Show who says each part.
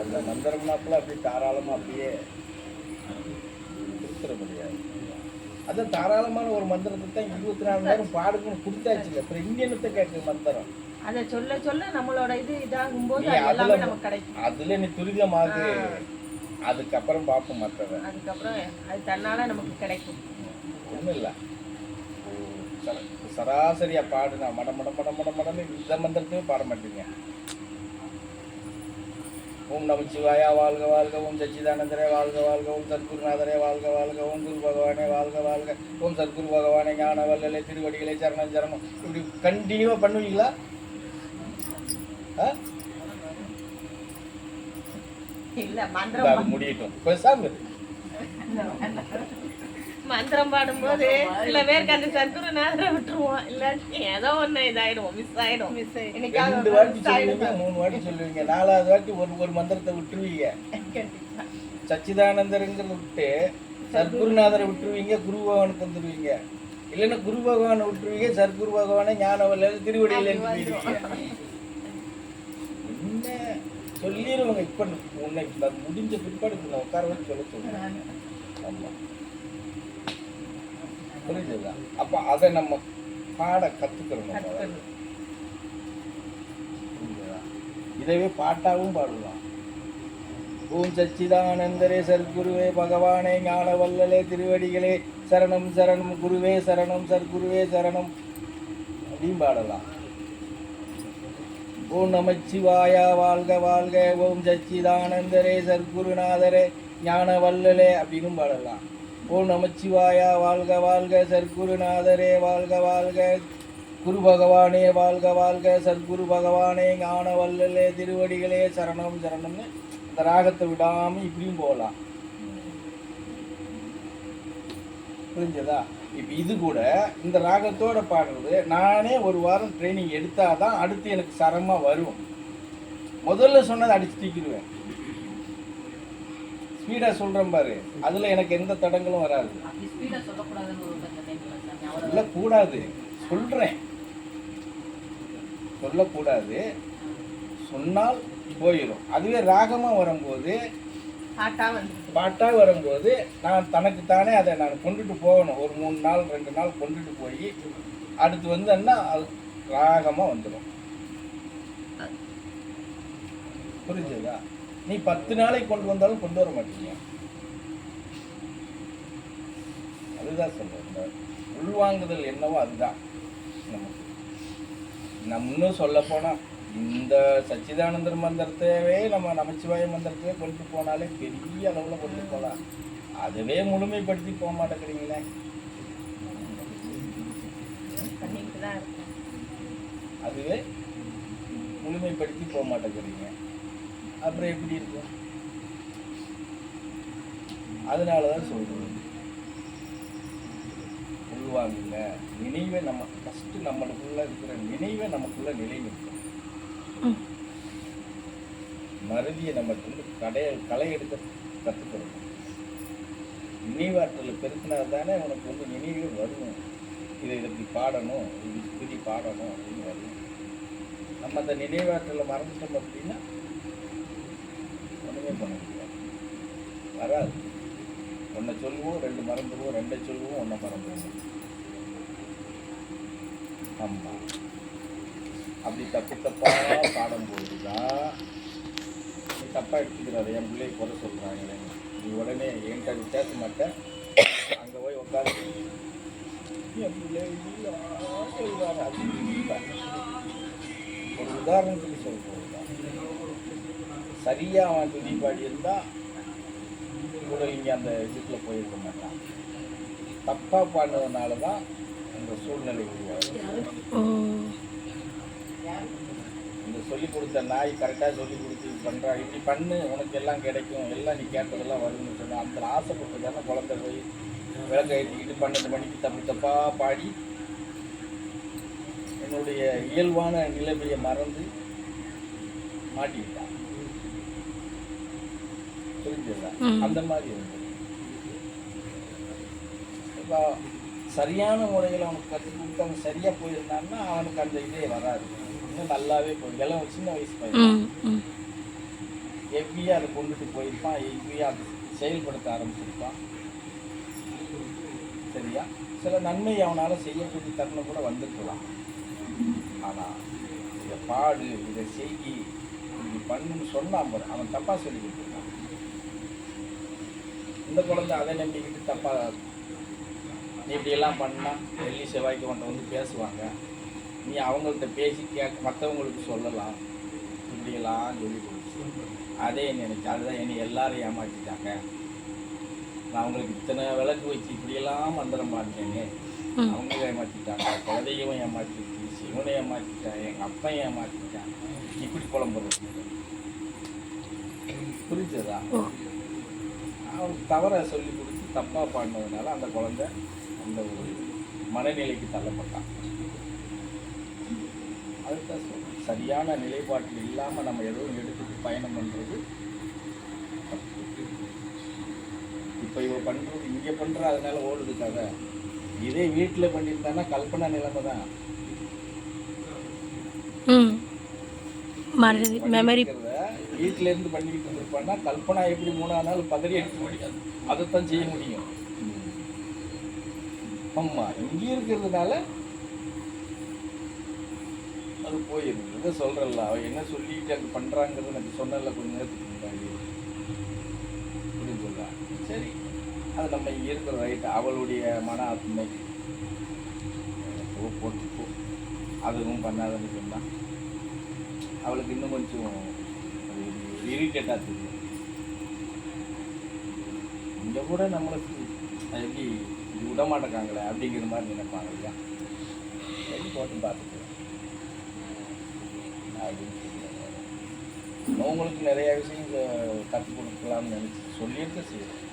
Speaker 1: அந்த மந்திரம்னாப்புல அப்படி தாராளமாக அப்படியே கொடுத்துட முடியாது அதான் தாராளமான ஒரு மந்திரத்தை தான் இருபத்தி நாலு நேரம் பாடுங்கன்னு கொடுத்தாச்சு அப்புறம் இந்தியனத்தை கேட்க மந்திரம்.
Speaker 2: அதை சொல்ல சொல்ல நம்மளோட இது இதாகும் போது அது
Speaker 1: அதுல
Speaker 2: நமக்கு கிடைக்கும்.
Speaker 1: அதுல நீ துரிதமாகு. அதுக்கப்புறம் பார்ப்போம் மற்றவன்
Speaker 2: அதுக்கப்புறம் அது தன்னால நமக்கு கிடைக்கும்.
Speaker 1: ஒன்றும் இல்லை. சராசரியா பாடுனா மட மட மட மட மடன்னு இந்த மந்திரத்தையும் பாட மாட்டீங்க. ஓம் நமச்சிவாயா வாழ்க வாழ்க. ஓம் சச்சிதானந்தரே வாழ்க வாழ்க. ஓம் சத்குருநாதரே வாழ்க வாழ்க. ஓம் குரு பகவானே வாழ்க வாழ்க. ஓம் சத்குரு பகவானே ஞான வல்லலே திருவடிகளே சரணம் சரணம். இப்படி கண்டினியூவா பண்ணுவீங்களா? முடியட்டும். பேசாம.
Speaker 2: மந்திரம் பாடும்போது சில பேருக்கு அந்த சத்குருநாதரை விட்டுருவோம். இல்லாட்டி ஏதோ ஒண்ணு இதாயிடும் மிஸ் ஆயிடும். மிஸ்
Speaker 1: ரெண்டு வாட்டி. சொல்லுவீங்க மூணு வாட்டி சொல்லுவீங்க நாலாவது வாட்டி ஒரு ஒரு மந்திரத்தை விட்டுருவீங்க. சச்சிதானந்தருங்கிறத விட்டு சத்குருநாதரை விட்டுருவீங்க குரு பகவானுக்கு வந்துடுவீங்க இல்லைன்னா குரு பகவானை விட்டுருவீங்க சத்குரு பகவானை ஞானவல்ல திருவடியில என்ன? சொல்லிடுவாங்க இப்ப உன்னை முடிஞ்ச பிற்பாடு உன்னை உட்கார வச்சு சொல்ல சொல்லுவேன் ஆமா. புரிஞ்சுதா? அப்ப அதை நம்ம பாட. புரியுதா? இதவே பாட்டாவும் பாடலாம் ஓம் சச்சிதானந்தரே சர்க்குருவே பகவானே ஞான வல்லலே திருவடிகளே சரணம் சரணம் குருவே சரணம் சர்க்குருவே சரணம் அப்படின்னு பாடலாம். ஓம் நமச்சிவாயா வாழ்க வாழ்க. ஓம் சச்சிதானந்தரே சர்க்குருநாதரே ஞான வல்லலே அப்படின்னு பாடலாம். ஓ நமச்சிவாயா வாழ்க வாழ்க சர்க்குருநாதரே வாழ்க வாழ்க. குரு பகவானே வாழ்க வாழ்க சத்குரு பகவானே ஞான வல்லலே திருவடிகளே சரணம் சரணம்னு இந்த ராகத்தை விடாமல் இப்படியும் போகலாம். புரிஞ்சதா? இப்போ இது கூட இந்த ராகத்தோட பாடுறது நானே ஒரு வாரம் ட்ரைனிங் எடுத்தால் தான் அடுத்து எனக்கு சரமாக வரும். முதல்ல சொன்னதை அடிச்சு தீக்கிடுவேன். ஸ்பீடா சொல்றேன் பாரு. அதுல எனக்கு எந்த தடங்களும் வராது. சொல்லக்கூடாது. சொல்றேன். சொல்லக்கூடாது. சொன்னால் போயிடும் அதுவே ராகமா வரும்போது
Speaker 2: பாட்டா வந்து
Speaker 1: பாட்டா வரும்போது நான் தனக்குத்தானே அதை நான் கொண்டுட்டு போகணும். ஒரு மூணு நாள் ரெண்டு நாள் கொண்டுட்டு போய் அடுத்து வந்தேன்னா அது ராகமா வந்துடும் புரிஞ்சுதா? நீ பத்து நாளைக்கு கொண்டு வந்தாலும் கொண்டு வர மாட்டீங்க. அதுதான் இந்த உள்வாங்குதல் என்னவோ அதுதான். நமக்கு. நம்ம இன்னும் சொல்ல போனா இந்த சச்சிதானந்தர் மந்திரத்தையே நம்ம நமச்சிவாய மந்திரத்தையே கொண்டு போனாலே பெரிய அளவுல கொண்டு போகலாம். அதுவே முழுமைப்படுத்தி போக மாட்டேங்கிறீங்களே. அதுவே முழுமைப்படுத்தி போக மாட்டேங்கிறீங்க. அப்புறம் எப்படி இருக்கும்? அதனால தான் சொல்றது உள்வாங்குங்க நினைவை நம்ம ஃபஸ்ட்டு நம்மளுக்குள்ள இருக்கிற நினைவை நமக்குள்ள நிலைநிறுத்தும் மருதியை நம்ம வந்து கடைய களை எடுக்க கற்றுக்கணும் நினைவாற்றலை பெருக்கினா தானே உனக்கு வந்து நினைவே வரும். இதை இதை இப்படி பாடணும் இது இப்படி பாடணும் அப்படின்னு வரும். நம்ம அந்த நினைவாற்றலை மறந்துட்டோம் அப்படின்னா பண்ண முடியாது. வராது. ஒன்றை சொல்லுவோம் ரெண்டு மறந்துடுவோம் ரெண்டை சொல்லுவோம் ஒன்றை மறந்துடுவோம். ஆமாம் அப்படி தப்பு தப்பாக பாடும்போது தான் நீ தப்பாக எடுத்துக்கிறாரு என் பிள்ளையை குறை சொல்கிறாங்களே நீ உடனே என்கிட்ட நீ பேச மாட்டேன் அங்கே போய் உட்காந்து என் பிள்ளை ஒரு உதாரணத்துக்கு சொல்கிறேன் சரியாக அவன் துதி பாடியிருந்தா கூட இங்கே அந்த இதுக்குள்ள போயிருக்க மாட்டான். தப்பாக பாடினதுனால தான் அந்த சூழ்நிலை உருவாகும் இந்த சொல்லி கொடுத்த நாய் கரெக்டாக சொல்லி கொடுத்து பண்ணுறா இப்படி பண்ணு உனக்கு எல்லாம் கிடைக்கும். எல்லாம் நீ கேட்டதெல்லாம் வரும்னு சொன்ன அந்த ஆசைப்பட்டு தானே குழந்தை போய் விளக்க ஏற்றிக்கிட்டு பன்னெண்டு மணிக்கு தப்பு தப்பாக பாடி என்னுடைய இயல்பான நிலைமையை மறந்து மாட்டிக்கிட்டான். புரிஞ்சதா? அந்த மாதிரி வந்து இப்போ சரியான முறையில் அவனுக்கு கற்றுக் கொடுத்து அவன் சரியாக போயிருந்தான்னா அவனுக்கு அந்த இதே வராது. இன்னும் நல்லாவே போய் எல்லாம் சின்ன வயசு பையன். ஹெவியாக அதை கொண்டுட்டு போயிருப்பான் ஹெவியாக அதை செயல்படுத்த ஆரம்பிச்சிருப்பான். சரியா? சில நன்மை அவனால் செய்யக்கூடிய தருணம் கூட வந்திருக்கலாம். ஆனால் இதை பாடு இதை செய்யி இப்படி பண்ணுன்னு சொன்னான் அவன் தப்பாக சொல்லிக்கிட்டு இருக்கான் இந்த குழந்தை அதை நம்பிக்கிட்டு தப்பாக நீ இப்படியெல்லாம் பண்ணால் வெள்ளி செவ்வாய்க்கு கொண்டு வந்து பேசுவாங்க. நீ அவங்கள்ட்ட பேசி கேட்க மற்றவங்களுக்கு சொல்லலாம். இப்படியெல்லாம் சொல்லி கொடுத்து. அதே நினைச்சு அதுதான் என்னை எல்லாரும் ஏமாற்றிட்டாங்க நான் அவங்களுக்கு இத்தனை விளக்கு வச்சு இப்படியெல்லாம் மந்திரம் பார்த்தேங்க
Speaker 3: ம்.
Speaker 1: அவங்க ஏமாற்றிட்டாங்க குலதெய்வம் ஏமாற்றிச்சு சிவனை ஏமாற்றிட்டான் எங்கள் அப்பன் ஏமாற்றிட்டான் இப்படி குழம்புறது புரிஞ்சதா? தவற சொல்லி கொடுத்து தப்பாக பாடினதுனால அந்த குழந்தை அந்த ஒரு மனநிலைக்கு தள்ளப்பட்டான். அதுதான் சொல்றேன். சரியான நிலைப்பாட்டில் இல்லாமல் நம்ம எதுவும் எடுத்துட்டு பயணம் பண்ணுறது இப்போ இவ பண்ணுறது இங்கே பண்ணுற அதனால ஓடுது கதை இதே வீட்டில் பண்ணியிருந்தான்னா கல்பனா நிலைமை தான்.
Speaker 3: மெமரி
Speaker 1: வீட்டிலேருந்து பண்ணிக்கிட்டு இருந்திருப்பான்னா கல்பனா எப்படி மூணாவது நாள் பதறி எடுக்க முடியாது அதைத்தான் செய்ய முடியும். ஆமாம் இங்கே இருக்கிறதுனால அது போயிருது இதை சொல்கிறல்ல அவள் என்ன சொல்லிட்டு அது பண்ணுறாங்கிறது எனக்கு சொன்னல கொஞ்ச நேரத்துக்கு முன்னாடி. புரிஞ்சுதா சரி. அது நம்ம இங்கே இருக்கிற ரைட் அவளுடைய மன ஆத்மை. போட்டு போ. அதுவும் பண்ணாதுன்னு சொன்னால் அவளுக்கு இன்னும் கொஞ்சம் இரிட்டேட்டாக தெரியும் இங்கே கூட நம்மளுக்கு எப்படி இது விட மாட்டேங்காங்களே அப்படிங்கிற மாதிரி நினைப்பாங்க இல்லையா? சரி போட்டு பார்த்துக்கலாம் அப்படின்னு நிறையா நிறைய விஷயம் கற்றுக் கொடுக்கலாம்னு நினச்சி சொல்லியிருக்க செய்யணும்